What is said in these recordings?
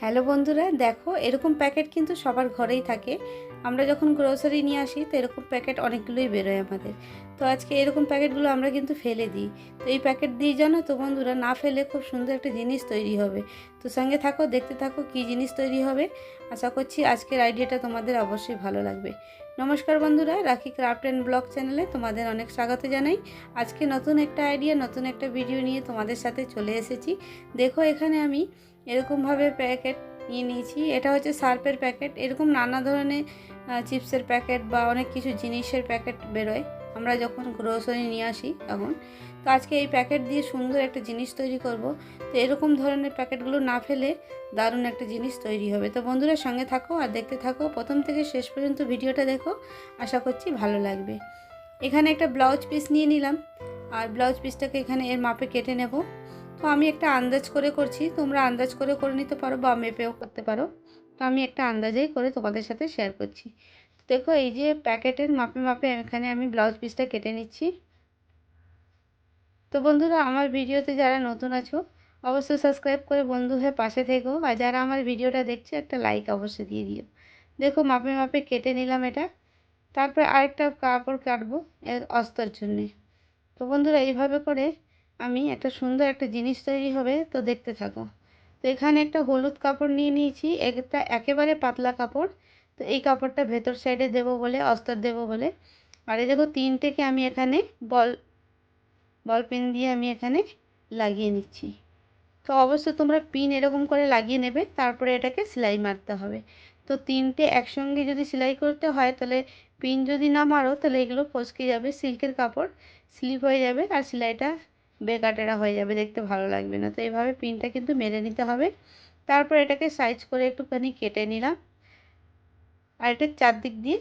Hello বন্ধুরা, দেখো এরকম প্যাকেট কিন্তু সবার ঘরেই থাকে। আমরা যখন গ্রোসারি নিয়ে আসি, তো এরকম প্যাকেট অনেকগুলোই বেরোয় আমাদের। তো আজকে এরকম প্যাকেটগুলো আমরা কিন্তু ফেলে দিই। তো এই প্যাকেট দিয়ে জানো তো বন্ধুরা, না ফেলে খুব সুন্দর একটা জিনিস তৈরি হবে। তো সঙ্গে থাকো, দেখতে থাকো কী জিনিস তৈরি হবে। আশা করছি আজকের আইডিয়াটা তোমাদের অবশ্যই ভালো লাগবে। নমস্কার বন্ধুরা, রাখি ক্রাফট অ্যান্ড ব্লগ চ্যানেলে তোমাদের অনেক স্বাগত জানাই। আজকে নতুন একটা আইডিয়া, নতুন একটা ভিডিও নিয়ে তোমাদের সাথে চলে এসেছি। দেখো এখানে আমি এরকমভাবে প্যাকেট নিয়ে নিয়েছি। এটা হচ্ছে সার্পের প্যাকেট। এরকম নানা ধরনের চিপসের প্যাকেট বা অনেক কিছু জিনিসের প্যাকেট বেরোয়। আমরা যখন গ্রোসারি নিয়ে আসি তখন। তো আজকে এই প্যাকেট দিয়ে সুন্দর একটা জিনিস তৈরি করব। তো এরকম ধরনের প্যাকেটগুলো না ফেলে দারুণ একটা জিনিস তৈরি হবে। তো বন্ধুরা সঙ্গে থাকো আর দেখতে থাকো। প্রথম থেকে শেষ পর্যন্ত ভিডিওটা দেখো। আশা করছি ভালো লাগবে। এখানে একটা ব্লাউজ পিস নিয়ে নিলাম। আর ব্লাউজ পিসটাকে এখানে এর মাপে কেটে নেব। তো আমি একটা আন্দাজ করে করছি, তোমরা আন্দাজ করে করে নিতে পারো বা মেপেও করতে পারো। তো আমি একটা আন্দাজেই করে তোমাদের সাথে শেয়ার করছি। দেখো, এই যে প্যাকেটের মাপে মাপে এখানে আমি ব্লাউজ পিসটা কেটে নিচ্ছি। তো বন্ধুরা, আমার ভিডিওতে যারা নতুন আছো, অবশ্যই সাবস্ক্রাইব করে বন্ধু হয়ে পাশে থেকো। আর যারা আমার ভিডিওটা দেখছে, একটা লাইক অবশ্যই দিয়ে দিও। দেখো, মাপে মাপে কেটে নিলাম এটা। তারপরে আরেকটা কাপড় কাটবো এর অস্তর জন্যে। তো বন্ধুরা, এইভাবে করে আমি একটা সুন্দর একটা জিনিস তৈরি হবে, তো দেখতে থাকো। তো এখানে একটা হলুদ কাপড় নিয়ে নিয়েছি, একটা একেবারে পাতলা কাপড়। তো এই কাপড়টা ভেতর সাইডে দেব বলে, অস্তর দেব বলে। আর এই দেখো তিনটেকে আমি এখানে বল বল পেন দিয়ে আমি এখানে লাগিয়ে নিচ্ছি। তো অবশ্যই তোমরা পিন এরকম করে লাগিয়ে নেবে, তারপরে এটাকে সেলাই মারতে হবে। তো তিনটে একসঙ্গে যদি সেলাই করতে হয়, তাহলে পিন যদি না মারো, তাহলে এগুলো ফসকে যাবে, সিল্কের কাপড়, স্লিপ হয়ে যাবে, আর সেলাইটা বেকাটেরা হয়ে যাবে, দেখতে ভালো লাগবে না। তো এইভাবে পিনটা কিন্তু মেরে নিতে হবে। তারপর এটাকে সাইজ করে একটুখানি কেটে নিলাম। আর এটা চারদিক দিয়ে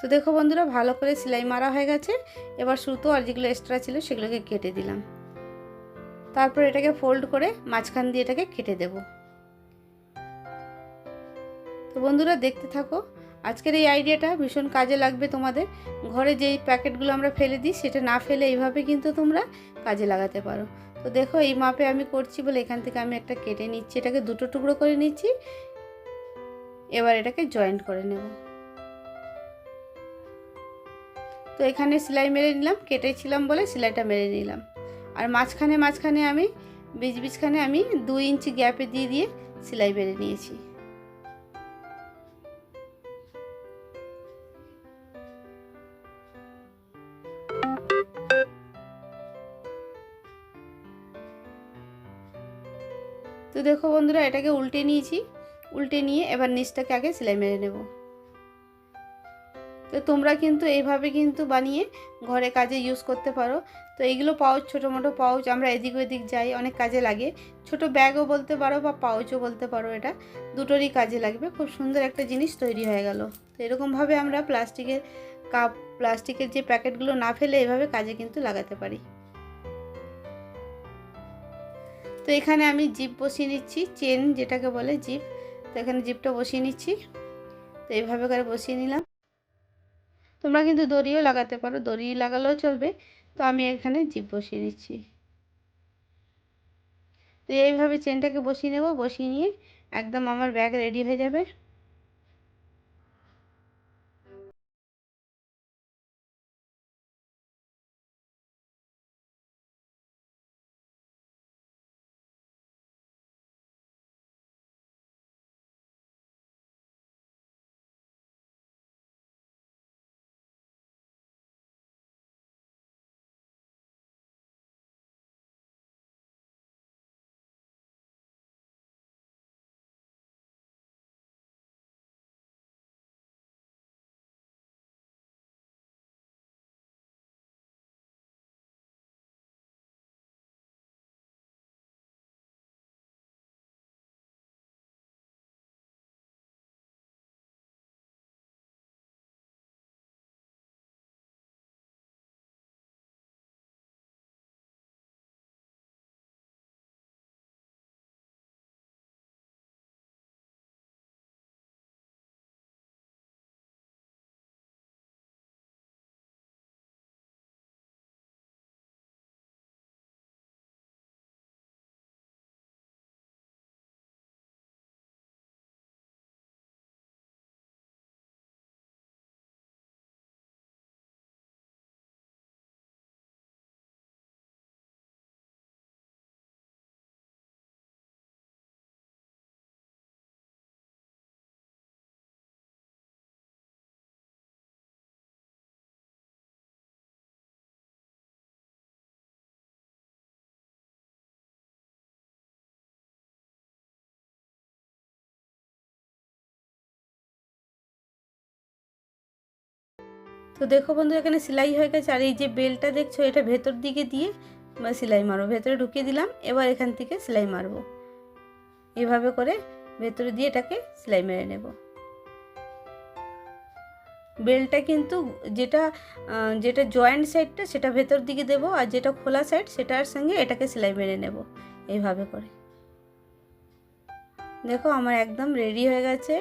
তো দেখো বন্ধুরা, ভালো করে সেলাই মারা হয়ে গেছে। এবার সুতো আর যেগুলো এক্সট্রা ছিল সেগুলোকে কেটে দিলাম। তারপর এটাকে ফোল্ড করে মাঝখান দিয়ে এটাকে কেটে দেব। তো বন্ধুরা, দেখতে থাকো। আজকের এই আইডিয়াটা ভীষণ কাজে লাগবে তোমাদের। ঘরে যেই প্যাকেটগুলো আমরা ফেলে দিই, সেটা না ফেলে এইভাবে কিন্তু তোমরা কাজে লাগাতে পারো। তো দেখো, এই মাপে আমি করছি বলে এখান থেকে আমি একটা কেটে নিচ্ছি। এটাকে দুটো টুকরো করে নিচ্ছি। এবার এটাকে জয়েন্ট করে নেব। তো এখানে সেলাই মেরে নিলাম কেটেছিলাম বলে সেলাইটা মেরে নিলাম। আর মাঝখানে মাঝখানে আমি, বীজ বীজখানে আমি দু ইঞ্চি গ্যাপে দিয়ে দিয়ে সেলাই মেরে নিয়েছি। তো দেখো বন্ধুরা, এটাকে উল্টে নিয়েছি। উল্টে নিয়ে এবার নিচটাকে আগে সেলাই মেরে নেব। তো তোমরা কিন্তু এইভাবে কিন্তু বানিয়ে ঘরে কাজে ইউজ করতে পারো। তো এইগুলো পাউচ ছোটো মোটো পাউচ আমরা এদিক ওদিক যাই, অনেক কাজে লাগে। ছোট ব্যাগও বলতে পারো বা পাউচও বলতে পারো এটা, দুটোরই কাজে লাগবে। খুব সুন্দর একটা জিনিস তৈরি হয়ে গেল। তো এরকমভাবে আমরা প্লাস্টিকের কাপ প্লাস্টিকের যে প্যাকেটগুলো না ফেলে এভাবে কাজে কিন্তু লাগাতে পারি। তো এখানে আমি জিপ বসিয়ে নিচ্ছি চেন যেটাকে বলে জিপ। তো এখানে জিপটা বসিয়ে নিচ্ছি। তো এইভাবে করে বসিয়ে নিলাম। তোমরা কিন্তু দড়িও লাগাতে পারো, দড়ি লাগালেও চলবে। তো আমি এখানে জিপ বসিয়ে দিচ্ছি। তো এইভাবে চেনটাকে বসিয়ে নেব, বসিয়ে নিয়ে একদম আমার ব্যাগ রেডি হয়ে যাবে। তো দেখো বন্ধু, এখানে সেলাই হয়ে গেছে। আর এই যে বেলটা দেখছ, এটা ভেতর দিকে দিয়ে বা সেলাই মারবো। ভেতরে ঢুকিয়ে দিলাম, এবার এখান থেকে সেলাই মারবো। এভাবে করে ভেতরে দিয়ে এটাকে সেলাই মেরে নেব। বেলটা কিন্তু যেটা যেটা জয়েন্ট সাইডটা সেটা ভেতর দিকে দেবো, আর যেটা খোলা সাইড সেটার সঙ্গে এটাকে সেলাই মেরে নেব, এইভাবে করে। দেখো, আমার একদম রেডি হয়ে গেছে।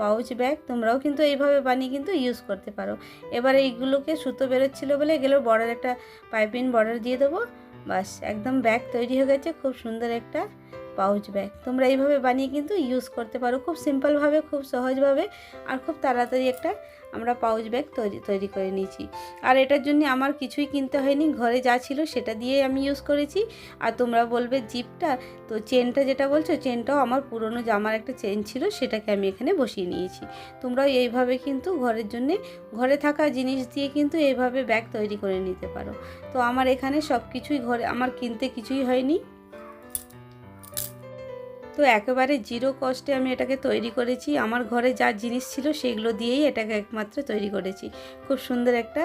পাউচ ব্যাগ, তোমরাও কিন্তু এইভাবে বানিয়ে কিন্তু ইউজ করতে পারো। এবার এইগুলোকে সুতো বেরোচ্ছিলো বলে এগুলোর বর্ডার একটা পাইপিং বর্ডার দিয়ে দেবো। বাস, একদম ব্যাগ তৈরি হয়ে গেছে, খুব সুন্দর একটা পাউচ ব্যাগ। তোমরা এইভাবে বানিয়ে কিন্তু ইউজ করতে পারো। খুব সিম্পলভাবে খুব সহজভাবে আর খুব তাড়াতাড়ি একটা আমরা পাউচ ব্যাগ তৈরি তৈরি করে নিয়েছি। আর এটার জন্য আমার কিছুই কিনতে হয়নি। ঘরে যা ছিল সেটা দিয়ে আমি ইউজ করেছি। আর তোমরা বলবে জিপটা? তো চেনটা যেটা বলছো, চেনটাও আমার পুরনো জামার একটা চেন ছিল, সেটাকে আমি এখানে বসিয়ে নিয়েছি। তোমরাও এইভাবে কিন্তু ঘরের জন্যে, ঘরে থাকা জিনিস দিয়ে কিন্তু এইভাবে ব্যাগ তৈরি করে নিতে পারো। তো আমার এখানে সব কিছুই ঘরে, আমার কিনতে কিছুই হয়নি। তো একেবারে জিরো কস্টে আমি এটাকে তৈরি করেছি। আমার ঘরে যা জিনিস ছিল সেগুলো দিয়েই এটাকে একমাত্র তৈরি করেছি। খুব সুন্দর একটা